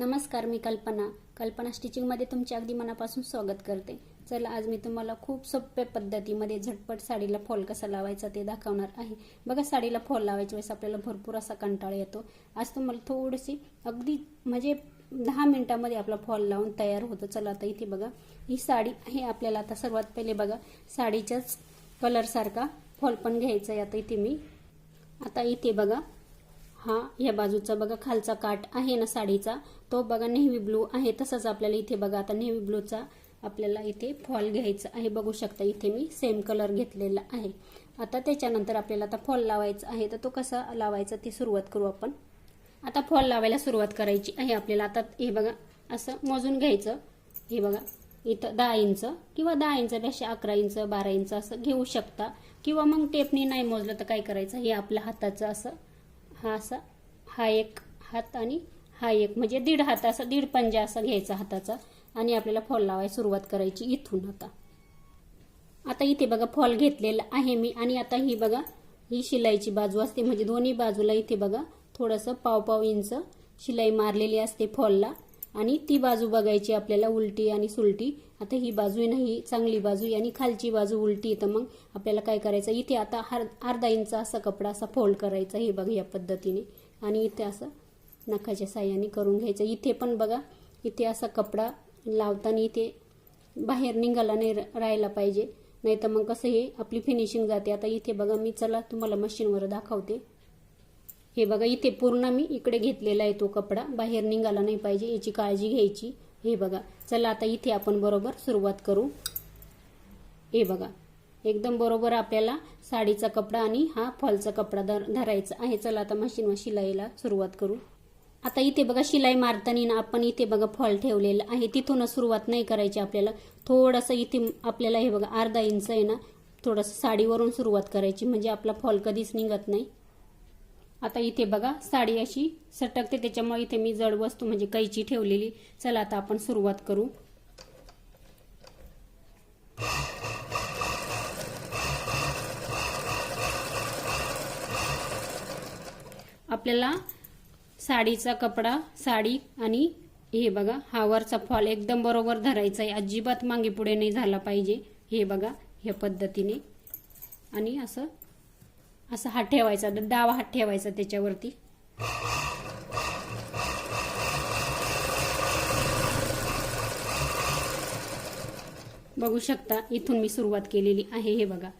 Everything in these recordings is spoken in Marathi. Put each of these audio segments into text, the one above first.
नमस्कार मी कल्पना. कल्पना स्टिचिंगमध्ये तुमचे अगदी मनापासून स्वागत करते. चला आज मी तुम्हाला खूप सोप्या पद्धतीमध्ये झटपट साडीला फॉल कसा लावायचा ते दाखवणार आहे. बघा साडीला फॉल लावायच्या वेळेस आपल्याला भरपूर असा कंटाळा येतो. आज तुम्हाला थोडीशी अगदी म्हणजे दहा मिनिटामध्ये आपला फॉल लावून तयार होतो. चला आता इथे बघा. ही साडी आहे आपल्याला आता सर्वात पहिले बघा. साडीच्याच कलरसारखा फॉल पण घ्यायचा आहे आता इथे मी. आता इथे बघा. हा या बाजूचा बघा खालचा काट आहे ना साडीचा. तो बघा नेव्ही ब्लू आहे तसंच आपल्याला इथे बघा आता नेव्ही ब्लूचा आपल्याला इथे फॉल घ्यायचा आहे. बघू शकता इथे मी सेम कलर घेतलेला आहे. आता त्याच्यानंतर आपल्याला आता फॉल लावायचा आहे. तर तो कसा लावायचा ती सुरुवात करू आपण. आता फॉल लावायला सुरुवात करायची आहे आपल्याला. आता हे बघा असं मोजून घ्यायचं. हे बघा इथं दहा इंच किंवा दहा इंचपेक्षा अकरा इंच बारा इंच असं घेऊ शकता. किंवा मग टेपनी नाही मोजलं तर काय करायचं? हे आपल्या हाताचं असं हा असा हा एक हात आणि हा एक म्हणजे दीड हात असा दीड पंजा असा घ्यायचा हाताचा. आणि आपल्याला फॉल लावायला सुरुवात करायची इथून आता. आता इथे बघा फॉल घेतलेला आहे मी. आणि आता ही बघा ही शिलाईची बाजू असते. म्हणजे दोन्ही बाजूला इथे बघा थोडंसं पाव पाव इंच शिलाई मारलेली असते फॉलला. आणि ती बाजू बघायची आपल्याला उलटी आणि सुलटी. आता ही बाजू नाही चांगली बाजू आणि खालची बाजू उलटी तर मग आपल्याला काय करायचं इथे आता हर अर्धा इंचा असा कपडा असा फोल्ड करायचा हे बघा या पद्धतीने. आणि इथे असं नखाच्या साह्याने करून घ्यायचं. इथे पण बघा इथे असा कपडा लावताना इथे बाहेर निघाला नाही राहायला पाहिजे. नाही तर मग कसं हे आपली फिनिशिंग जाते. आता इथे बघा मी चला तुम्हाला मशीनवर दाखवते. हे बघा इथे पूर्ण मी इकडे घेतलेला आहे तो कपडा. बाहेर निघाला नाही पाहिजे याची काळजी घ्यायची. हे बघा चला आता इथे आपण बरोबर सुरुवात करू. हे बघा एकदम बरोबर आपल्याला साडीचा कपडा आणि हा फॉलचा कपडा धर धरायचा आहे. चला आता मशीनवर शिलाईला सुरुवात करू. आता इथे बघा शिलाई मारताना ना आपण इथे बघा फॉल ठेवलेला आहे. तिथूनच सुरुवात नाही करायची आपल्याला. थोडंसं इथे आपल्याला हे बघा अर्धा इंच आहे ना थोडंसं साडीवरून सुरुवात करायची. म्हणजे आपला फॉल कधीच निघत नाही. आता इथे बघा साडी अशी सटकते त्याच्यामुळे इथे मी जड वस्तू म्हणजे कैची ठेवलेली. चला आता आपण सुरुवात करू. आपल्याला साडीचा कपडा साडी आणि हे बघा हा वरचा फॉल एकदम बरोबर धरायचा आहे. अजिबात मागे पुढे नाही झाला पाहिजे. हे बघा ह्या पद्धतीने. आणि असं असा हात ठेवायचा डावा हात ठेवायचा त्याच्यावरती. बघू शकता इथून मी सुरुवात केलेली आहे हे बघा.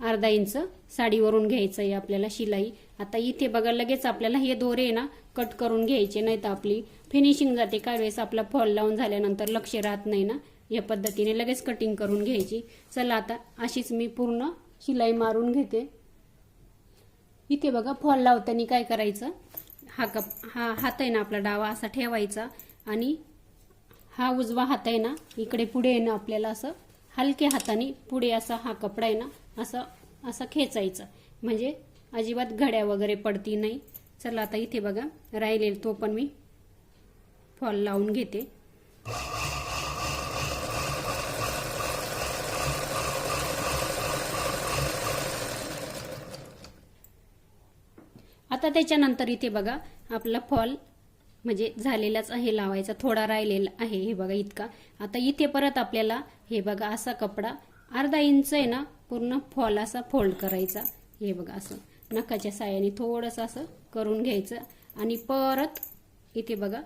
अर्धा इंच साडीवरून घ्यायचं आहे आपल्याला शिलाई. आता इथे बघा लगेच आपल्याला हे दोरे ना कट करून घ्यायचे नाही तर आपली. फिनिशिंग जाते काय वेळेस आपला फॉल लावून झाल्यानंतर लक्ष राहत नाही ना या पद्धतीने लगेच कटिंग करून घ्यायची. चला आता अशीच मी पूर्ण शिलाई मारून घेते. इथे बघा फॉल लावताना काय करायचं? हा कप हा हात आहे ना आपला डावा असा ठेवायचा आणि हा उजवा हात आहे ना इकडे पुढे आहे ना आपल्याला असं हलक्या हाताने पुढे असा हा कपडा आहे ना असं असं खेचायचं. म्हणजे अजिबात घड्या वगैरे पडती नाही. चला आता इथे बघा राहिलेला तो पण मी फॉल लावून घेते. आता त्याच्यानंतर इथे बघा आपला फॉल म्हणजे झालेलाच आहे लावायचा थोडा राहिलेला आहे हे बघा इतका. आता इथे परत आपल्याला हे बघा असा कपडा अर्धा इंच आहे ना पूर्ण फॉल असा फोल्ड करायचा. हे बघा असं नखाच्या साह्याने थोडंसं असं करून घ्यायचं. आणि परत इथे बघा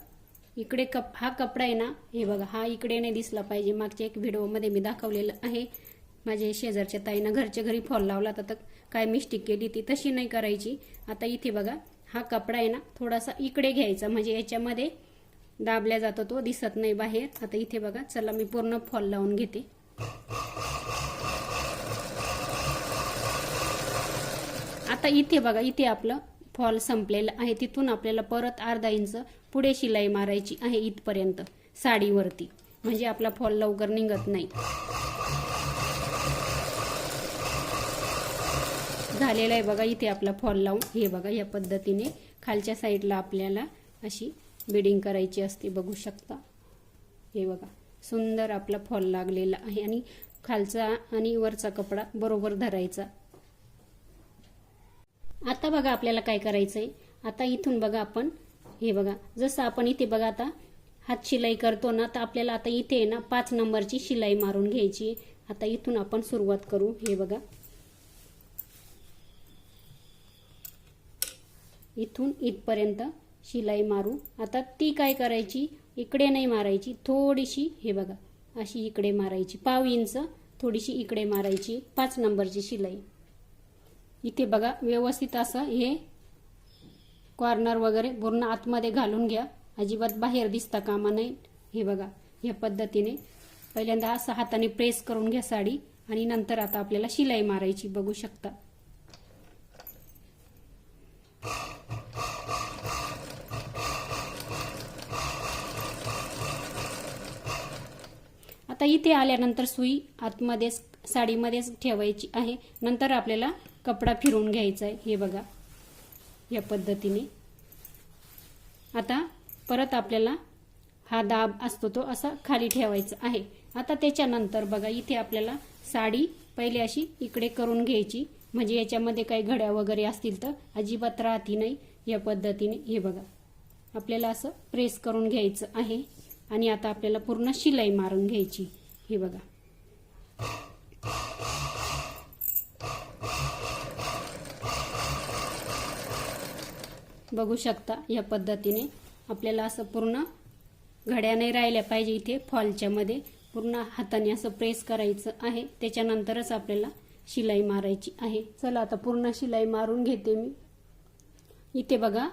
इकडे कप हा कपडा आहे ना हे बघा हा इकडे नाही दिसला पाहिजे. मागच्या एक व्हिडिओमध्ये मी दाखवलेलं आहे. माझ्या शेजारच्या ताईनं घरच्या घरी फॉल लावला तर काय मिस्टेक केली ती? तशी नाही करायची. आता इथे बघा हा कपडा आहे ना थोडासा इकडे घ्यायचा. म्हणजे याच्यामध्ये दाबल्या जातो तो दिसत नाही बाहेर. आता इथे बघा चला मी पूर्ण फॉल लावून घेते. आता इथे बघा इथे आपलं फॉल संपलेलं आहे. तिथून आपल्याला परत अर्धा इंच पुढे शिलाई मारायची आहे इथपर्यंत साडीवरती. म्हणजे आपला फॉल लवकर निघत नाही. झालेला आहे बघा इथे आपला फॉल लावून. हे बघा या पद्धतीने खालच्या साईडला आपल्याला अशी बिडिंग करायची असते बघू शकता. हे बघा सुंदर आपला फॉल लागलेला आहे आणि खालचा आणि वरचा कपडा बरोबर धरायचा. आता बघा आपल्याला काय करायचंय. आता इथून बघा आपण हे बघा जसं आपण इथे बघा आता हात शिलाई करतो ना तर आपल्याला आता इथे ना पाच नंबरची शिलाई मारून घ्यायची आता इथून आपण सुरुवात करू हे बघा. इथून इथपर्यंत शिलाई मारू. आता ती काय करायची? इकडे नाही मारायची. थोडीशी हे बघा अशी इकडे मारायची. पाव इंच थोडीशी इकडे मारायची. पाच नंबरची शिलाई. इथे बघा व्यवस्थित असं हे कॉर्नर वगैरे पूर्ण आतमध्ये घालून घ्या. अजिबात बाहेर दिसता कामा नाही हे बघा या पद्धतीने. पहिल्यांदा असं हाताने प्रेस करून घ्या साडी आणि नंतर आता आपल्याला शिलाई मारायची. बघू शकता. आता इथे आल्यानंतर सुई आतमध्येच साडीमध्येच ठेवायची आहे. नंतर आपल्याला कपडा फिरवून घ्यायचा आहे. हे बघा या पद्धतीने. आता परत आपल्याला हा दाब असतो तो असा खाली ठेवायचा आहे. आता त्याच्यानंतर बघा इथे आपल्याला साडी पहिले अशी इकडे करून घ्यायची. म्हणजे याच्यामध्ये काही घड्या वगैरे असतील तर अजिबात राहती नाही या पद्धतीने. हे बघा आपल्याला असं प्रेस करून घ्यायचं आहे. आणि आता आपल्याला पूर्ण शिलाई मारून घ्यायची. हे बघा. बघू शकता या पद्धतीने आपल्याला असं पूर्ण घड्या नाही राहिल्या पाहिजे इथे फॉलच्या मध्ये. पूर्ण हाताने असं प्रेस करायचं आहे. त्याच्यानंतरच आपल्याला शिलाई मारायची आहे. चला आता पूर्ण शिलाई मारून घेते मी. इथे बघा.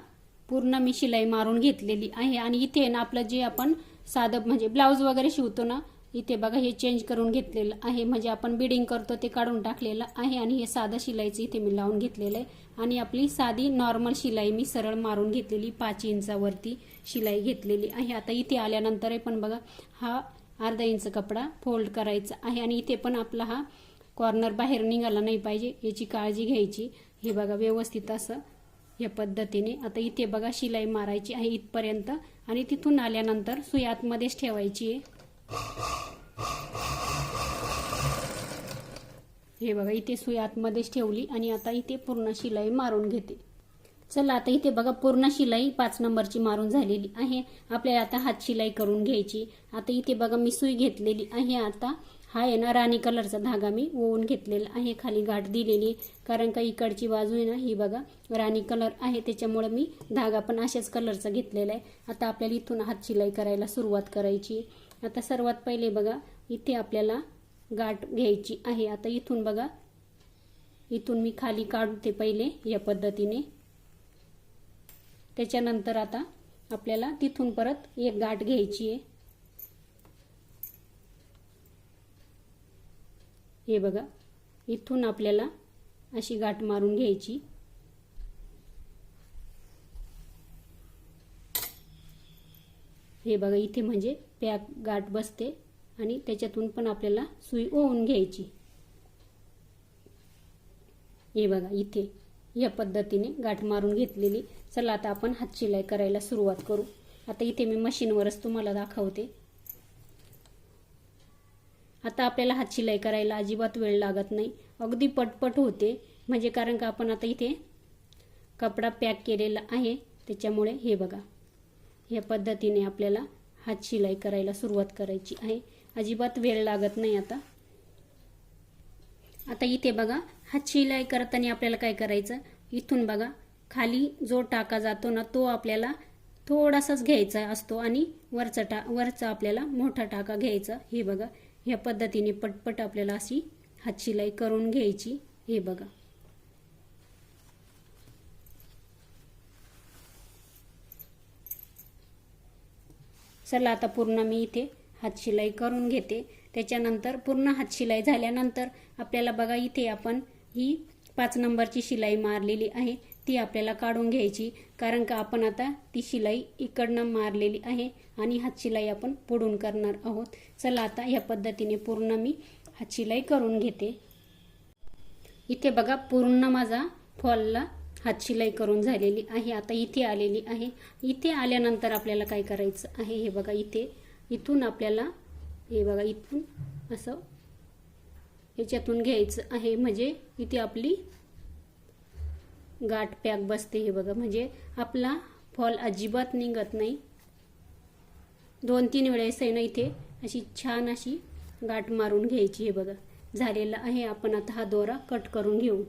पूर्ण मी शिलाई मारून घेतलेली आहे. आणि इथे ना आपलं जे आपण साधं म्हणजे ब्लाऊज वगैरे शिवतो ना इथे बघा हे चेंज करून घेतलेलं आहे. म्हणजे आपण बिडिंग करतो ते काढून टाकलेलं आहे. आणि हे साधं शिलाईचं इथे मी लावून घेतलेलं आहे. आणि आपली साधी नॉर्मल शिलाई मी सरळ मारून घेतलेली पाच इंचावरती शिलाई घेतलेली आहे. आता इथे आल्यानंतर पण बघा हा अर्धा इंच कपडा फोल्ड करायचा आहे. आणि इथे पण आपला हा कॉर्नर बाहेर निघाला नाही पाहिजे याची काळजी घ्यायची. हे बघा व्यवस्थित असं या पद्धतीने. आता इथे बघा शिलाई मारायची आहे इथपर्यंत आणि तिथून आल्यानंतर सुई आतमध्येच ठेवायची आहे. हे बघा इथे सुई आतमध्येच ठेवली आणि आता इथे पूर्ण शिलाई मारून घेते. चला आता इथे बघा पूर्ण शिलाई पाच नंबरची मारून झालेली आहे. आपल्याला आता हात शिलाई करून घ्यायची. आता इथे बघा मी सुई घेतलेली आहे. आता हा आहे ना राणी कलरचा धागा मी ओवून घेतलेला आहे. खाली गाठ दिलेली कारण का इकडची बाजू आहे ना ही बघा राणी कलर आहे. त्याच्यामुळे मी धागा पण अशाच कलरचा घेतलेला आहे. आता आपल्याला इथून हात शिलाई करायला सुरुवात करायची आता सर्वात पहिले बघा इथे आपल्याला गाठ घ्यायची आहे. आता इथून बघा इथून मी खाली काढते पहिले या पद्धतीने. त्याच्यानंतर आता आपल्याला तिथून परत एक गाठ घ्यायची आहे. हे बघा इथून आपल्याला अशी गाठ मारून घ्यायची. हे बघा इथे म्हणजे पॅक गाठ बसते आणि त्याच्यातून पण आपल्याला सुई ओवून घ्यायची. हे बघा इथे या पद्धतीने गाठ मारून घेतलेली. चला आता आपण हात शिलाई करायला सुरुवात करू. आता इथे मी मशीनवरच तुम्हाला दाखवते. आता आपल्याला हात शिलाई करायला अजिबात वेळ लागत नाही. अगदी पटपट होते. म्हणजे कारण का आपण आता इथे कपडा पॅक केलेला आहे. त्याच्यामुळे हे बघा. या पद्धतीने आपल्याला हात शिलाई करायला सुरुवात करायची आहे. अजिबात वेळ लागत नाही आता. आता इथे बघा. हात शिलाई करताना आपल्याला काय करायचं? इथून बघा. खाली जो टाका जातो ना तो आपल्याला थोडासाच घ्यायचा असतो आणि वरचा टा वरचा आपल्याला मोठा टाका घ्यायचा. हे बघा. ह्या पद्धतीने पटपट आपल्याला अशी हातशिलाई करून घ्यायची. हे बघा. चला आता पूर्ण मी इथे हातशिलाई करून घेते. त्याच्यानंतर पूर्ण हातशिलाई झाल्यानंतर आपल्याला बघा इथे आपण ही पाच नंबरची शिलाई मारलेली आहे. ती आपल्याला काढून घ्यायची. कारण का आपण आता ती शिलाई इकडनं मारलेली आहे आणि हात शिलाई आपण पुढून करणार आहोत. चला आता या पद्धतीने पूर्ण मी हात शिलाई करून घेते. इथे बघा पूर्ण माझा फॉलला हात शिलाई करून झालेली आहे. आता इथे आलेली आहे. इथे आल्यानंतर आपल्याला काय करायचं आहे? हे बघा इथे इथून आपल्याला हे बघा इथून असं याच्यातून घ्यायचं आहे. म्हणजे इथे आपली गाठ पॅक बसते हे बघा. म्हणजे आपला फॉल अजिबात निघत नाही. दोन तीन वेळेस आहे ना इथे अशी छान अशी गाठ मारून घ्यायची हे बघा. झालेलं आहे. आपण आता हा दोरा कट करून घेऊ.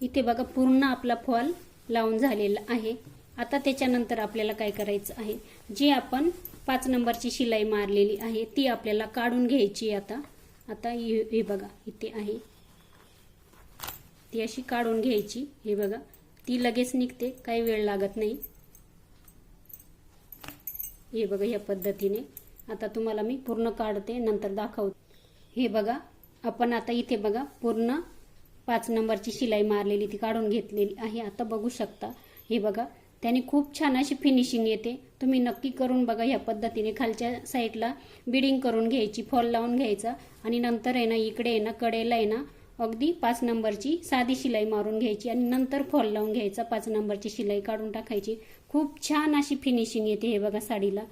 इथे बघा पूर्ण आपला फॉल लावून झालेला आहे. आता त्याच्यानंतर आपल्याला काय करायचं आहे? जी आपण पाच नंबरची शिलाई मारलेली आहे ती आपल्याला काढून घ्यायची आता. आता हे बघा इथे आहे. ती अशी काढून घ्यायची. हे बघा ती लगेच निघते काही वेळ लागत नाही. हे बघा या पद्धतीने. आता तुम्हाला मी पूर्ण काढते नंतर दाखवते. हे बघा आपण आता इथे बघा पूर्ण पाच नंबरची शिलाई मारलेली ती काढून घेतलेली आहे. आता बघू शकता. हे बघा त्याने खूप छान अशी फिनिशिंग येते. तुम्ही नक्की करून बघा ह्या पद्धतीने खालच्या साईडला बिडिंग करून घ्यायची फॉल लावून घ्यायचा. आणि नंतर आहे ना इकडे आहे ना कडेला आहे ना अगदी पाच नंबरची साधी शिलाई मारून घ्यायची आणि नंतर फॉल लावून घ्यायचा. पाच नंबरची शिलाई काढून टाकायची. खूप छान अशी फिनिशिंग येते हे बघा साडीला.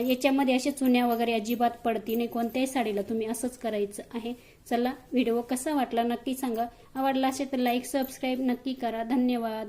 याच्यामध्ये अशा चुन्या वगैरे अजिबात पडती नाही. कोणत्याही साडीला तुम्ही असंच करायचं आहे. चला व्हिडिओ कसा वाटला नक्की सांगा. आवडला असेल तर लाईक सबस्क्राईब नक्की करा. धन्यवाद.